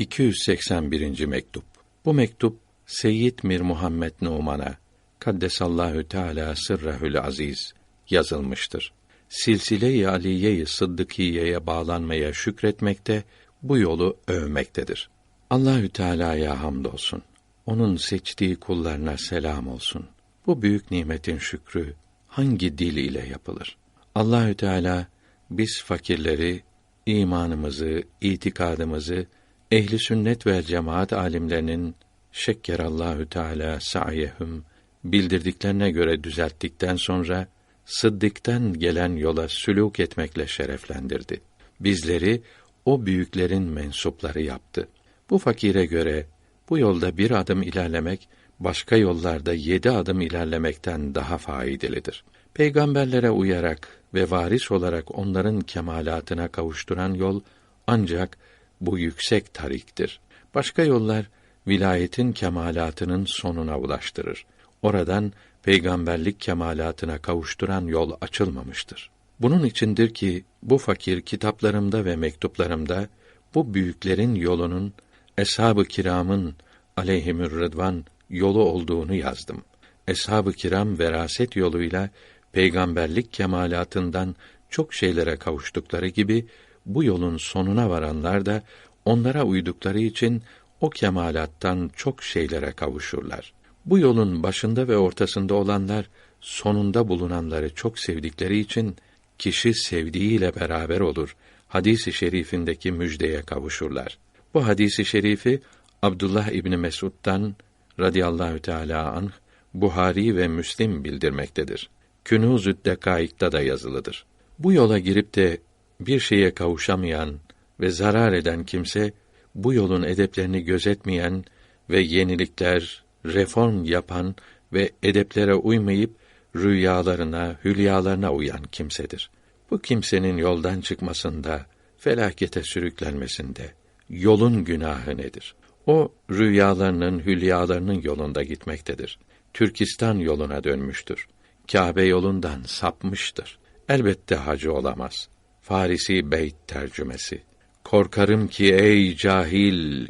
281. mektup. Bu mektup Seyyid Mir Muhammed Numan'a Kaddesallahu Teala sırrehül aziz yazılmıştır. Silsile-i Aliye-i Sıddıkiye'ye bağlanmaya şükretmekte, bu yolu övmektedir. Allahü Teala'ya hamdolsun. Onun seçtiği kullarına selam olsun. Bu büyük nimetin şükrü hangi dil ile yapılır? Allahü Teala biz fakirleri imanımızı, itikadımızı ehli sünnet ve cemaat alimlerinin şekkerallahu teala sa'yehum bildirdiklerine göre düzelttikten sonra sıddıktan gelen yola sülûk etmekle şereflendirdi. Bizleri o büyüklerin mensupları yaptı. Bu fakire göre bu yolda bir adım ilerlemek başka yollarda yedi adım ilerlemekten daha faydalıdır. Peygamberlere uyarak ve varis olarak onların kemalatına kavuşturan yol ancak bu yüksek tariktir. Başka yollar vilayetin kemalatının sonuna ulaştırır. Oradan peygamberlik kemalatına kavuşturan yol açılmamıştır. Bunun içindir ki bu fakir kitaplarımda ve mektuplarımda bu büyüklerin yolunun eshab-ı kiramın aleyhimür rıdvan yolu olduğunu yazdım. Eshab-ı kiram veraset yoluyla peygamberlik kemalatından çok şeylere kavuştukları gibi bu yolun sonuna varanlar da onlara uydukları için o kemalattan çok şeylere kavuşurlar. Bu yolun başında ve ortasında olanlar sonunda bulunanları çok sevdikleri için kişi sevdiğiyle beraber olur. Hadisi şerifindeki müjdeye kavuşurlar. Bu hadisi şerifi Abdullah İbni Mesud'dan radıyallahu teala anh Buhari ve Müslim bildirmektedir. Künûz-ü Dekaik'ta da yazılıdır. Bu yola girip de bir şeye kavuşamayan ve zarar eden kimse bu yolun edeplerini gözetmeyen ve yenilikler, reform yapan ve edeplere uymayıp rüyalarına, hülyalarına uyan kimsedir. Bu kimsenin yoldan çıkmasında, felakete sürüklenmesinde yolun günahı nedir? O rüyalarının, hülyalarının yolunda gitmektedir. Türkistan yoluna dönmüştür. Kâbe yolundan sapmıştır. Elbette hacı olamaz. Farisi Beyt tercümesi. Korkarım ki ey cahil,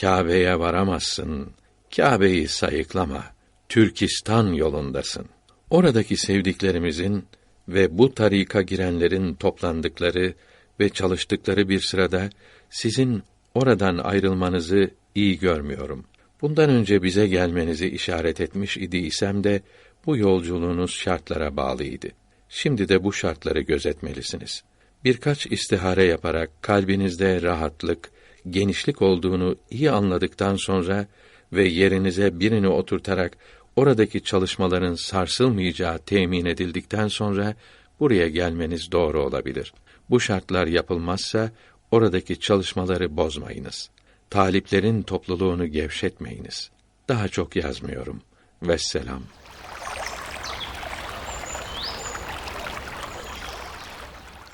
Kâbe'ye varamazsın. Kâbe'yi sayıklama. Türkistan yolundasın. Oradaki sevdiklerimizin ve bu tarika girenlerin toplandıkları ve çalıştıkları bir sırada sizin oradan ayrılmanızı iyi görmüyorum. Bundan önce bize gelmenizi işaret etmiş idi isem de bu yolculuğunuz şartlara bağlıydı. Şimdi de bu şartları gözetmelisiniz. Birkaç istihare yaparak kalbinizde rahatlık, genişlik olduğunu iyi anladıktan sonra ve yerinize birini oturtarak oradaki çalışmaların sarsılmayacağı temin edildikten sonra buraya gelmeniz doğru olabilir. Bu şartlar yapılmazsa oradaki çalışmaları bozmayınız. Taliplerin topluluğunu gevşetmeyiniz. Daha çok yazmıyorum. Vesselam.